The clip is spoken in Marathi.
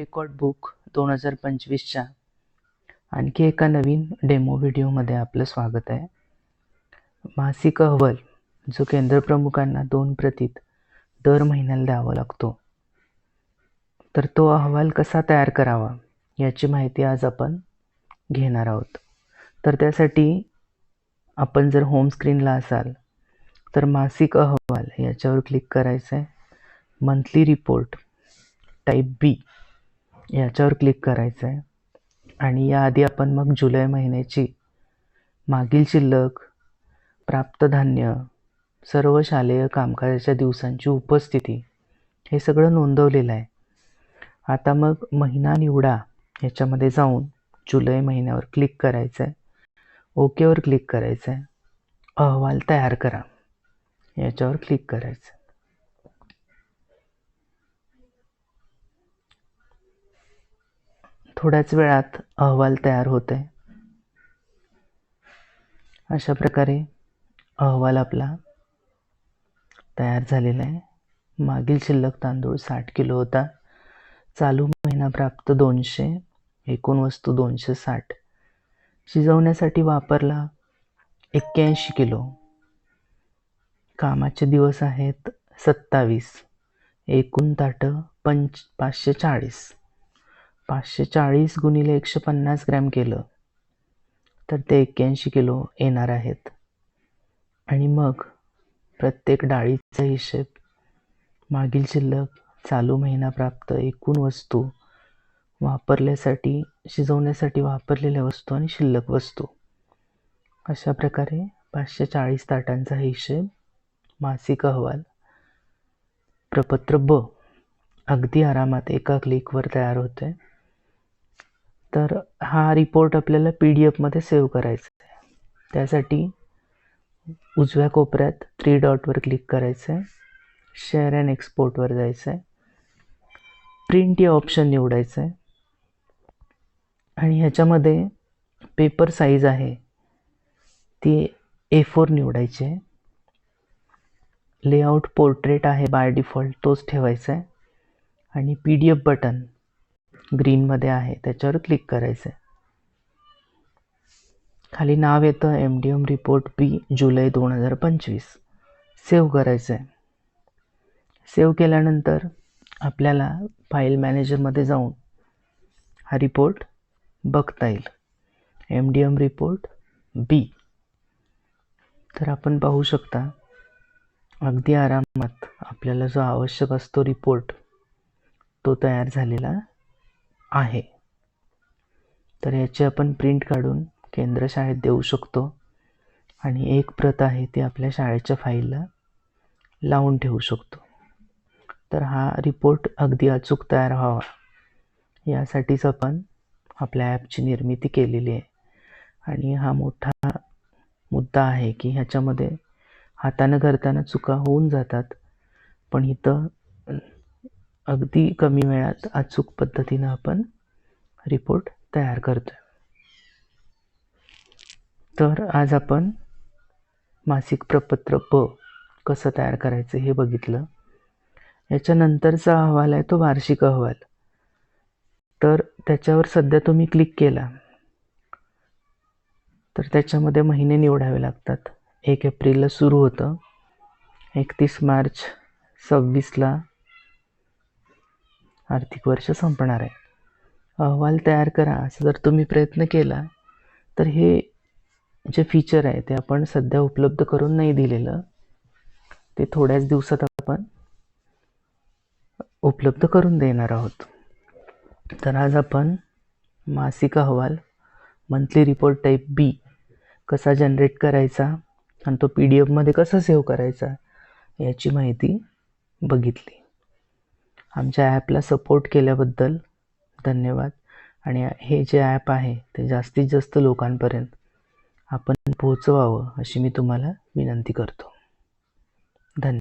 रेकॉर्ड बुक दोन हजार पंचवीसच्या आणखी एका नवीन डेमो व्हिडिओमध्ये आपलं स्वागत आहे. मासिक अहवाल जो केंद्रप्रमुखांना दोन प्रतीत दर महिन्याला द्यावा लागतो. तर तो अहवाल कसा तयार करावा याची माहिती आज आपण घेणार आहोत. तर त्यासाठी आपण जर होम स्क्रीनला असाल तर मासिक अहवाल याच्यावर क्लिक करायचं आहे मंथली रिपोर्ट टाईप बी याच्यावर क्लिक करायचं आहे आणि याआधी आपण मग जुलै महिन्याची मागील शिल्लक प्राप्त धान्य सर्व शालेय कामकाजाच्या दिवसांची उपस्थिती हे सगळं नोंदवलेलं आहे. आता मग महिना निवडा याच्यामध्ये जाऊन जुलै महिन्यावर क्लिक करायचं आहे ओकेवर क्लिक करायचं आहे अहवाल तयार करा. याच्यावर क्लिक करायचं थोड्याच वेळात अहवाल तयार होत आहे अशा प्रकारे अहवाल आपला तयार झालेला आहे. मागील शिल्लक तांदूळ साठ किलो होता. चालू महिना प्राप्त दोनशे एकूण वस्तू दोनशे साठ. शिजवण्यासाठी वापरला एक्क्याऐंशी किलो. कामाचे दिवस आहेत सत्तावीस. एकूण ताटं पंच पाचशे चाळीस. पाचशे चाळीस गुणिले एकशे पन्नास ग्रॅम केलं तर ते एक्क्याऐंशी किलो येणार आहेत. आणि मग प्रत्येक डाळीचा हिशेब मागील शिल्लक चालू महिना प्राप्त एकूण वस्तू वापरल्यासाठी शिजवण्यासाठी वापरलेल्या वस्तू आणि शिल्लक वस्तू. अशा प्रकारे पाचशे चाळीस ताटांचा हिशेब मासिक अहवाल प्रपत्र ब अगदी आरामात एका क्लिकवर तयार होते आहे तर हा रिपोर्ट आपल्याला पी डी एफमध्ये सेव्ह करायचा आहे. त्यासाठी उजव्या कोपऱ्यात थ्री डॉटवर क्लिक करायचं आहे शेअर अँड एक्सपोर्टवर जायचं आहे प्रिंट या ऑप्शन निवडायचं आहे आणि ह्याच्यामध्ये पेपर साईज आहे. ती ए फोर निवडायची आहे. लेआउट पोर्ट्रेट आहे बाय डिफॉल्ट तोच ठेवायचा आहे आणि पी डी एफ बटन ग्रीनमध्ये आहे त्याच्यावर क्लिक करायचं आहे खाली नाव येतं M D M report B जुलै दोन हजार पंचवीस. सेव्ह करायचं आहे सेव्ह केल्यानंतर आपल्याला फाईल मॅनेजरमध्ये जाऊन हा रिपोर्ट बघता येईल. M D M report B तर आपण पाहू शकता अगदी आरामात आपल्याला जो आवश्यक असतो रिपोर्ट तो तयार झालेला आहे. तर याची आपण प्रिंट काढून केंद्र शाळेत देऊ शकतो. आणि एक प्रत आहे ती आपल्या शाळेच्या फाईलला लावून ठेवू शकतो. तर हा रिपोर्ट अगदी अचूक तयार व्हावा. यासाठीच आपण आपल्या ॲपची निर्मिती केलेली आहे. आणि हा मोठा मुद्दा आहे की ह्याच्यामध्ये हातानं करताना चुका होऊन जातात. पण इथं अगदी कमी वेळात अचूक पद्धतीनं आपण रिपोर्ट तयार करतो तर आज आपण मासिक प्रपत्र प कसं तयार करायचं हे बघितलं. याच्यानंतरचा अहवाल आहे तो वार्षिक अहवाल. तर त्याच्यावर सध्या तुम्ही क्लिक केला. तर त्याच्यामध्ये महिने निवडावे लागतात. एक एप्रिलला सुरू होतं. एकतीस मार्च सव्वीसला आर्थिक वर्ष संपणार आहे. अहवाल तयार करा. असं जर तुम्ही प्रयत्न केला तर हे जे फीचर आहे ते आपण सध्या उपलब्ध करून नाही दिलेलं. ते थोड्याच दिवसात आपण उपलब्ध करून देणार आहोत. तर आज आपण मासिक अहवाल मंथली रिपोर्ट टाईप बी कसा जनरेट करायचा आणि तो पी डी एफमध्ये कसा सेव्ह करायचा याची माहिती बघितली. आमच्या ॲपला सपोर्ट केल्याबद्दल धन्यवाद. आणि हे जे ॲप आहे ते जास्तीत जास्त लोकांपर्यंत आपण पोहोचवावं अशी मी तुम्हाला विनंती करतो. धन्यवाद.